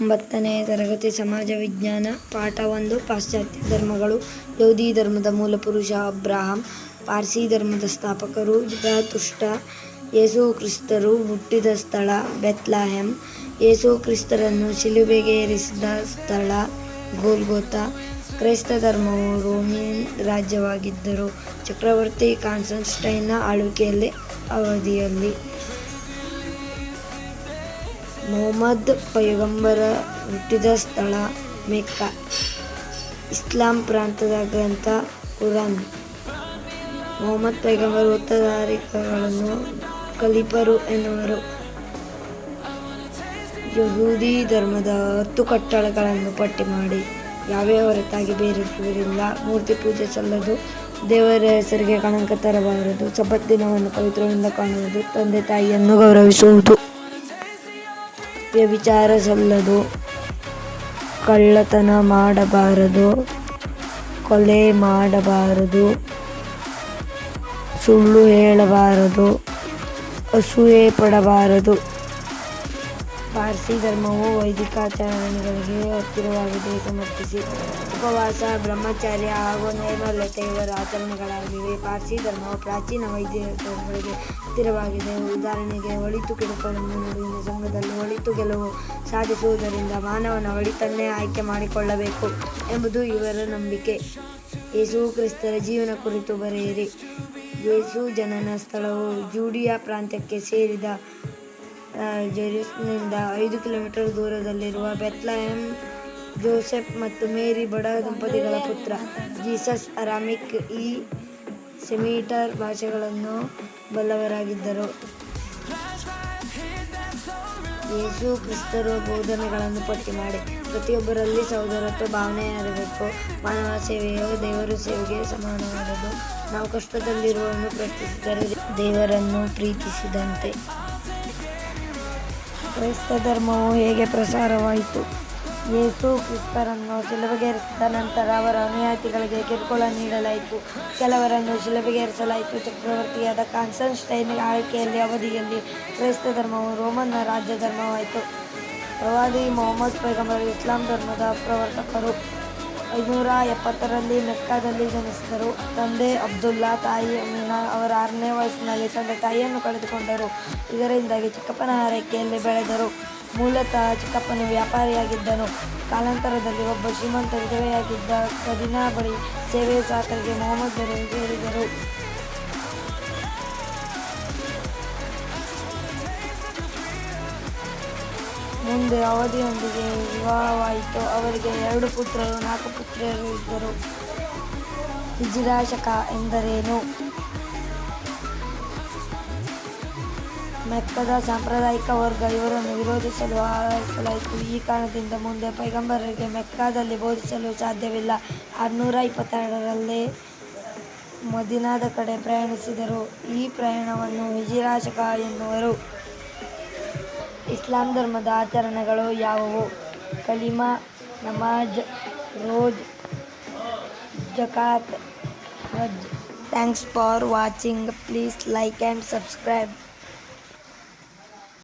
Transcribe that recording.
ಒಂಬತ್ತನೇ ತರಗತಿ ಸಮಾಜ ವಿಜ್ಞಾನ, ಪಾಠ ಒಂದು, ಪಾಶ್ಚಾತ್ಯ ಧರ್ಮಗಳು ಯಹೂದಿ ಧರ್ಮದ ಮೂಲಪುರುಷ ಅಬ್ರಾಹಂ, ಪಾರ್ಸಿ ಧರ್ಮದ ಸ್ಥಾಪಕರು ಜರತುಷ್ಟ್ರ ಯೇಸು ಕ್ರಿಸ್ತರು ಹುಟ್ಟಿದ ಸ್ಥಳ ಬೆತ್ಲಾಹೆಮ್ ಯೇಸು ಕ್ರಿಸ್ತರನ್ನು ಶಿಲುಬೆಗೆ ಏರಿಸಿದ ಸ್ಥಳ ಗೋಲ್ಗೋತ. ಕ್ರೈಸ್ತ ಧರ್ಮವು ರೋಮಿಯನ್ ರಾಜ್ಯವಾಗಿದ್ದರು, ಚಕ್ರವರ್ತಿ ಕಾನ್ಸನ್ಸ್ಟೈನ್ನ ಆಳ್ವಿಕೆಯಲ್ಲಿ ಅವಧಿಯಲ್ಲಿ ಮುಹಮ್ಮದ್ ಪೈಗಂಬರ ಹುಟ್ಟಿದ ಸ್ಥಳ ಮೆಕ್ಕಾ, ಇಸ್ಲಾಂ ಪ್ರಾಂತದ ಗ್ರಂಥ ಕುರಾನ್. ಮೊಹಮ್ಮದ್ ಪೈಗಂಬರ ಉತ್ತರಾಧಿಕಾರಿಗಳನ್ನು ಕಲಿಪರು ಎನ್ನುವರು. ಯಹೂದಿ ಧರ್ಮದ ಹತ್ತು ಕಟ್ಟಡಗಳನ್ನು ಪಟ್ಟಿ ಮಾಡಿ ಯಾವ್ಯಾವ ಹೊರತಾಗಿ ಬೇರೆಯವರಿಂದ ಮೂರ್ತಿ ಪೂಜೆ ಸಲ್ಲದು, ದೇವರ ಹೆಸರಿಗೆ ಕಣಕ ತರಬಾರದು, ಸಬ್ಬತ್ ದಿನವನ್ನು ಪವಿತ್ರದಿಂದ ಕಾಣುವುದು, ತಂದೆ ತಾಯಿಯನ್ನು ಗೌರವಿಸುವುದು. ವ್ಯಭಿಚಾರ ಸಲ್ಲದು ಕಳ್ಳತನ ಮಾಡಬಾರದು ಕೊಲೆ ಮಾಡಬಾರದು ಸುಳ್ಳು ಹೇಳಬಾರದು ಅಸೂಯೆ ಪಡಬಾರದು. ಪಾರ್ಸಿ ಧರ್ಮವು ವೈದಿಕ ಆಚರಣೆಗಳಿಗೆ ಹತ್ತಿರವಾಗಿದೆ. ಸಮರ್ಥಿಸಿ. ಉಪವಾಸ, ಬ್ರಹ್ಮಚಾರ್ಯ ಹಾಗೂ ನೈರ್ಮಲ್ಯತೆ ಇವರ ಆಚರಣೆಗಳಾಗಿವೆ. ಪಾರ್ಸಿ ಧರ್ಮವು ಪ್ರಾಚೀನ ವೈದಿಕ ಧರ್ಮಗಳಿಗೆ ಹತ್ತಿರವಾಗಿದೆ. ಉದಾಹರಣೆಗೆ, ಒಳಿತು ಕೆಡುಕುಗಳನ್ನು ನಡುವಿನ ಸಂಘದಲ್ಲಿ ಒಳಿತು ಗೆಲುವು ಸಾಧಿಸುವುದರಿಂದ ಮಾನವನ ಒಳಿತನ್ನೇ ಆಯ್ಕೆ ಮಾಡಿಕೊಳ್ಳಬೇಕು ಎಂಬುದು ಇವರ ನಂಬಿಕೆ. ಯೇಸು ಕ್ರಿಸ್ತರ ಜೀವನ ಕುರಿತು ಬರೆಯಿರಿ. ಯೇಸು ಜನನ ಸ್ಥಳವು ಜೂಡಿಯಾ ಪ್ರಾಂತ್ಯಕ್ಕೆ ಸೇರಿದ ಜೆರುಸಲೇಮಿನಿಂದ ಐದು ಕಿಲೋಮೀಟರ್ ದೂರದಲ್ಲಿರುವ ಬೆತ್ಲಹೆಮ್, ಜೋಸೆಫ್ ಮತ್ತು ಮೇರಿ ಬಡ ದಂಪತಿಗಳ ಪುತ್ರ. ಜೀಸಸ್ ಅರಾಮಿಕ್ ಈ ಸೆಮಿಟರ್ ಭಾಷೆಗಳನ್ನು ಬಲ್ಲವರಾಗಿದ್ದರು. ಯೇಸು ಕ್ರಿಸ್ತರು ಬೋಧನೆಗಳನ್ನು ಪಟ್ಟಿ ಮಾಡಿ. ಪ್ರತಿಯೊಬ್ಬರಲ್ಲಿ ಸಹೋದರತ್ವ, ಭಾವನೆ ಇರಬೇಕು ಮಾನವ ಸೇವೆಯು ದೇವರ ಸೇವೆಗೆ ಸಮಾನವಾದದ್ದು. ನಾವು ಕಷ್ಟದಲ್ಲಿರುವವನ್ನು ಪ್ರಶ್ನಿಸಿದರೆ ದೇವರನ್ನು ಪ್ರೀತಿಸಿದಂತೆ. ಕ್ರೈಸ್ತ ಧರ್ಮವು ಹೇಗೆ ಪ್ರಸಾರವಾಯಿತು? ಯೇಸು ಕ್ರಿಸ್ತರನ್ನು ಶಿಲುಬೆಗೇರಿಸಿದ ನಂತರ ಅವರ ಅನುಯಾಯಿಗಳಿಗೆ ಕಿರುಕುಳ ನೀಡಲಾಯಿತು. ಕೆಲವರನ್ನು ಶಿಲುಬೆಗೇರಿಸಲಾಯಿತು. ಚಕ್ರವರ್ತಿಯಾದ ಕಾನ್ಸನ್ಸ್ಟೈನ್ ಆಯ್ಕೆಯಲ್ಲಿ ಅವಧಿಯಲ್ಲಿ ಕ್ರೈಸ್ತ ಧರ್ಮವು ರೋಮನ್ನ ರಾಜ್ಯ ಧರ್ಮವಾಯಿತು. ಪ್ರವಾದಿ ಮೊಹಮ್ಮದ್ ಪೈಗಂಬರ್ ಇಸ್ಲಾಂ ಧರ್ಮದ ಪ್ರವರ್ತಕರು. ಐನೂರ ಎಪ್ಪತ್ತರಲ್ಲಿ ಮೆಕ್ಕಾದಲ್ಲಿ ಜನಿಸಿದರು. ತಂದೆ ಅಬ್ದುಲ್ಲಾ ತಾಯಿ ಅಮೀನಾ ಅವರ ಆರನೇ ವಯಸ್ಸಿನಲ್ಲಿ ತಂದೆ ತಾಯಿಯನ್ನು ಕಳೆದುಕೊಂಡರು. ಇದರಿಂದಾಗಿ ಚಿಕ್ಕಪ್ಪನ ಆರೈಕೆಯಲ್ಲಿ ಬೆಳೆದರು. ಮೂಲತಃ ಚಿಕ್ಕಪ್ಪನು ವ್ಯಾಪಾರಿಯಾಗಿದ್ದನು. ಕಾಲಾಂತರದಲ್ಲಿ ಒಬ್ಬ ಶ್ರೀಮಂತ ವಿಧವೆಯಾಗಿದ್ದ ಸದಿನಾ ಬಳಿ ಸೇವೆ ಸಾಕರಿಗೆ ಮೊಹಮ್ಮದರು ಸೇರಿದರು ಮುಂದೆ ಅವಧಿಯೊಂದಿಗೆ ವಿವಾಹವಾಯಿತು. ಅವರಿಗೆ ಎರಡು ಪುತ್ರರು, ನಾಲ್ಕು ಪುತ್ರಿಯರು ಇದ್ದರು. ವಿಜಿರಾಶಕ ಎಂದರೇನು? ಮೆಕ್ಕದ ಸಾಂಪ್ರದಾಯಿಕ ವರ್ಗ. ಇವರನ್ನು ವಿರೋಧಿಸಲು ಆರಿಸಲಾಯಿತು ಈ ಕಾರಣದಿಂದ ಮುಂದೆ ಪೈಗಂಬರರಿಗೆ ಮೆಕ್ಕಾದಲ್ಲಿ ಬೋಧಿಸಲು ಸಾಧ್ಯವಿಲ್ಲ. ಆರುನೂರ ಇಪ್ಪತ್ತೆರಡರಲ್ಲಿ ಮದಿನಾದ ಕಡೆ ಪ್ರಯಾಣಿಸಿದರು. ಈ ಪ್ರಯಾಣವನ್ನು ವಿಜಿರಾಶಕ ಎನ್ನುವರು. ಇಸ್ಲಾಂ ಧರ್ಮದ ಆಚರಣೆಗಳು ಯಾವುವು ಕಲಿಮಾ ನಮಾಜ್ ರೋಜ್ ಜಕಾತ್ ಹಜ್ thanks for watching please like and subscribe